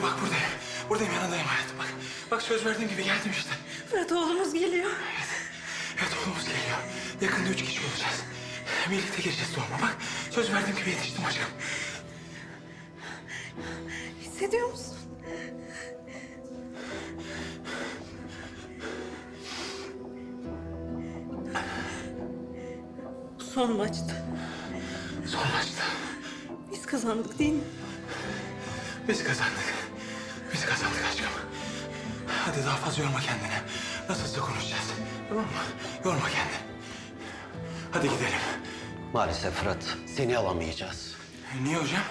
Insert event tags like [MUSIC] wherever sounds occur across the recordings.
geliyor bak buradayım. Buradayım yanındayım hayatım bak. Bak söz verdiğim gibi geldim işte. Fırat oğlumuz geliyor. Evet oğlumuz geliyor. Yakında üç kişi olacağız. Birlikte gireceğiz doğuma bak. Söz verdiğim gibi yetiştim aşkım. Hissediyor musun? Son maçtı. Son maçta. Biz kazandık değil mi? Biz kazandık. Biz kazandık aşkım. Hadi daha fazla yorma kendini. Nasılsa konuşacağız. Tamam mı? Yorma kendini. Hadi gidelim. Maalesef Fırat, seni alamayacağız. E, Niye hocam?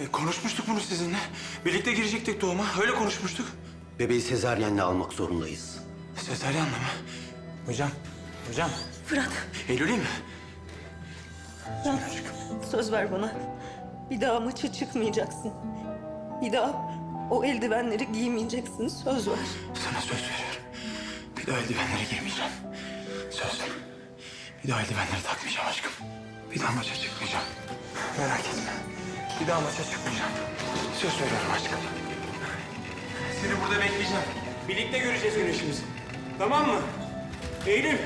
E, konuşmuştuk bunu sizinle. Birlikte girecektik doğuma. Öyle konuşmuştuk. Bebeği sezaryenle almak zorundayız. Sezaryenle mi? Hocam, hocam. Fırat, Eylül'ü mi? Fırat söz ver bana. Bir daha maça çıkmayacaksın. Bir daha o eldivenleri giymeyeceksin. Söz ver. Sana söz veriyorum. Bir daha eldivenlere girmeyeceğim. Söz. Bir daha eldivenleri takmayacağım aşkım. Bir daha maça çıkmayacağım. Merak etme. Bir daha maça çıkmayacağım. Söz veriyorum aşkım. Seni burada bekleyeceğim. Birlikte göreceğiz güneşimizi. Tamam mı? Eylül.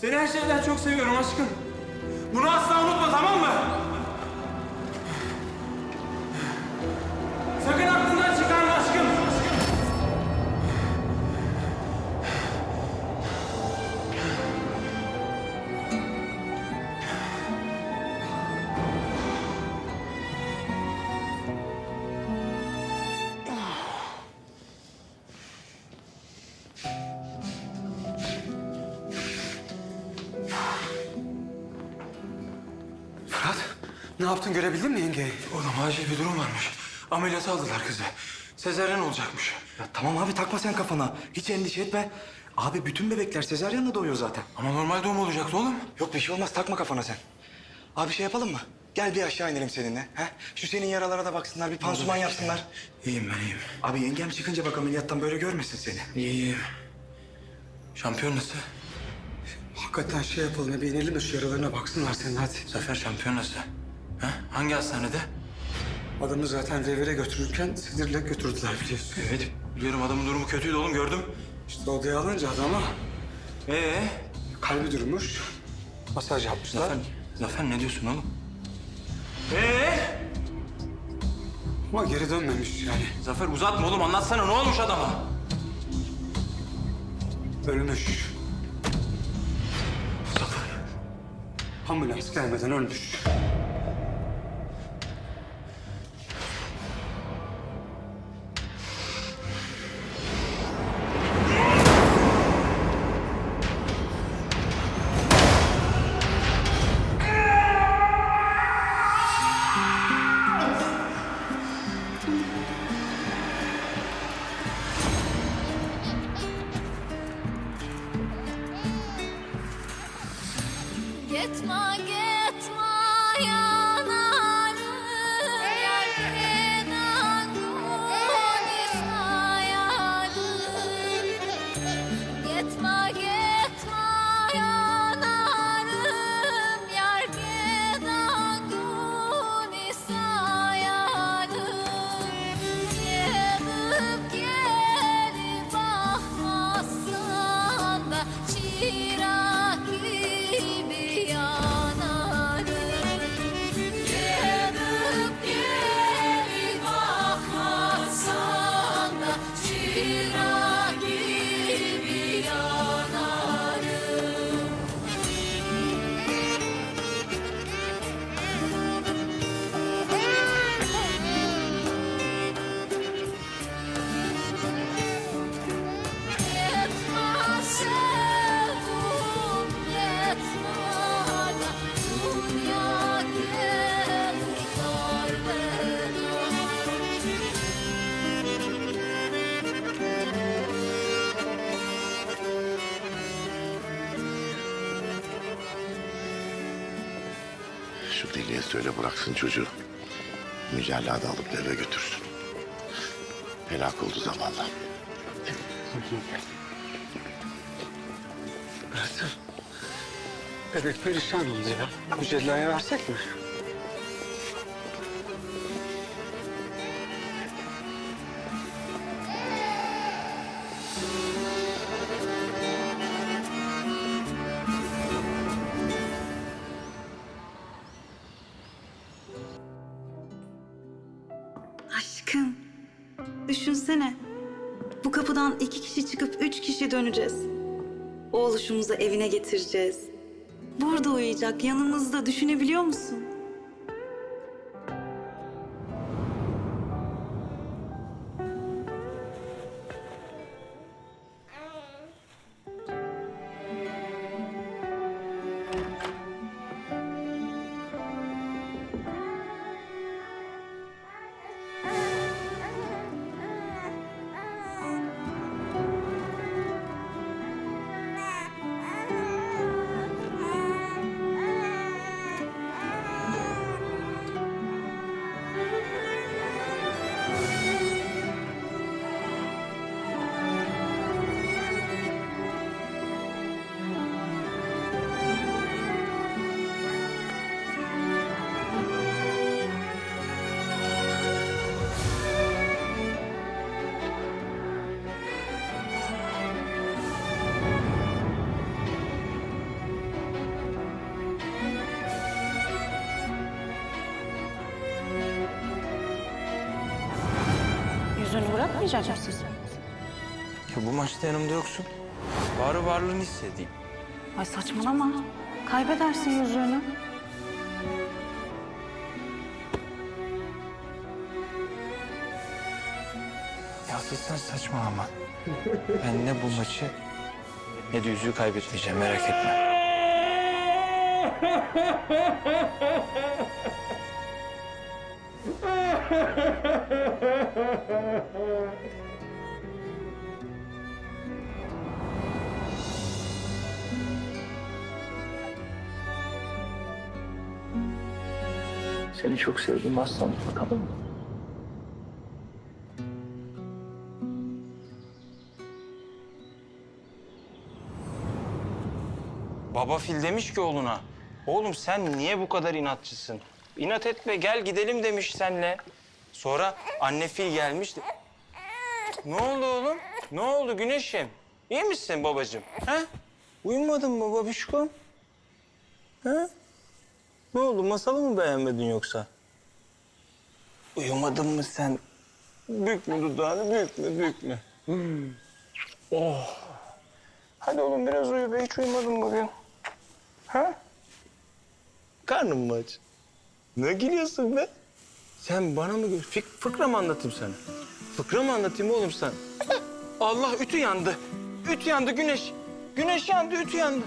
Seni her şeyden çok seviyorum aşkım. Bunu asla unutma tamam mı? Sakın aklından Fırat, ne yaptın görebildin mi yengeyi? Oğlum acil bir durum varmış. Ameliyata aldılar kızı. Sezaryen olacakmış. Ya tamam abi takma sen kafana. Hiç endişe etme. Abi bütün bebekler sezaryenle doğuyor zaten. Ama normal doğum olacaktı oğlum. Yok bir şey olmaz takma kafana sen. Abi şey yapalım mı? Gel bir aşağı inelim seninle. He? Şu senin yaralara da baksınlar, bir pansuman yapsınlar. İyiyim ben iyiyim. Abi yengem çıkınca bak ameliyattan böyle görmesin seni. İyiyim. Şampiyon nasıl? Hakikaten şey yapalım, bir inelim de şu yaralarına baksınlar senin hadi. Zafer şampiyon nasıl? Ha? Hangi hastanede? Adamı zaten revire götürürken sinirle götürdüler biliyorsun. Evet. Biliyorum adamın durumu kötüydü oğlum gördüm. İşte odaya alınca adama Ee? kalbi durmuş. Masaj yapmışlar. Zafer, Zafer ne diyorsun oğlum? Ee? Ama geri dönmemiş yani. Zafer uzatma oğlum anlatsana ne olmuş adama? Ölmüş. Zafer. Ambulans gelmeden ölmüş. Şu deliye söyle bıraksın çocuğu. Mücella da alıp eve götürsün. Helak oldu zamanla. Bırakın. Bebek perişan oldu ya. Mücellaya versek mi? Akın, düşünsene. Bu kapıdan iki kişi çıkıp üç kişi döneceğiz. Oğluşumuzu evine getireceğiz. Burada uyuyacak yanımızda düşünebiliyor musun? Mısın? Ya bu maçta yanımda yoksun. Bari varlığını hissedeyim. Ay saçmalama. Kaybedersin yüzüğünü. Ya sen saçmalama. Ben ne bu maçı ne de yüzüğü kaybetmeyeceğim merak etme. [LAUGHS] [LAUGHS] Seni çok sevdim aslanım. Tamam mı? Baba fil demiş ki oğluna. Oğlum sen niye bu kadar inatçısın? İnat etme gel gidelim demiş senle. Sonra anne fil gelmiş. de- Ne oldu oğlum? Ne oldu güneşim? İyi misin babacığım? Ha? Uyumadın mı babişkom? Ha? Ne oldu masalı mı beğenmedin yoksa? Uyumadın mı sen? Bükme dudağını bükme bükme. Hmm. Oh. Hadi oğlum biraz uyu be hiç uyumadın bugün. Ha? Karnın mı aç? Ne gülüyorsun be? Sen bana mı gül? Fik fıkra mı anlatayım sana? Fıkra mı anlatayım oğlum sen? Allah ütü yandı. Ütü yandı güneş. Güneş yandı ütü yandı.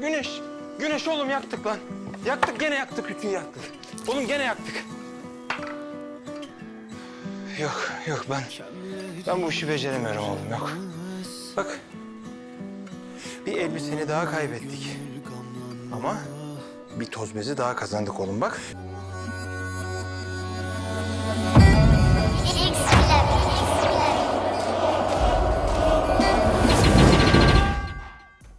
Güneş. Güneş oğlum yaktık lan. Yaktık gene yaktık ütüyü yaktık. Oğlum gene yaktık. Yok yok ben ben bu işi beceremiyorum oğlum yok. Bak bir elbiseni daha kaybettik. Ama bir toz bezi daha kazandık oğlum bak.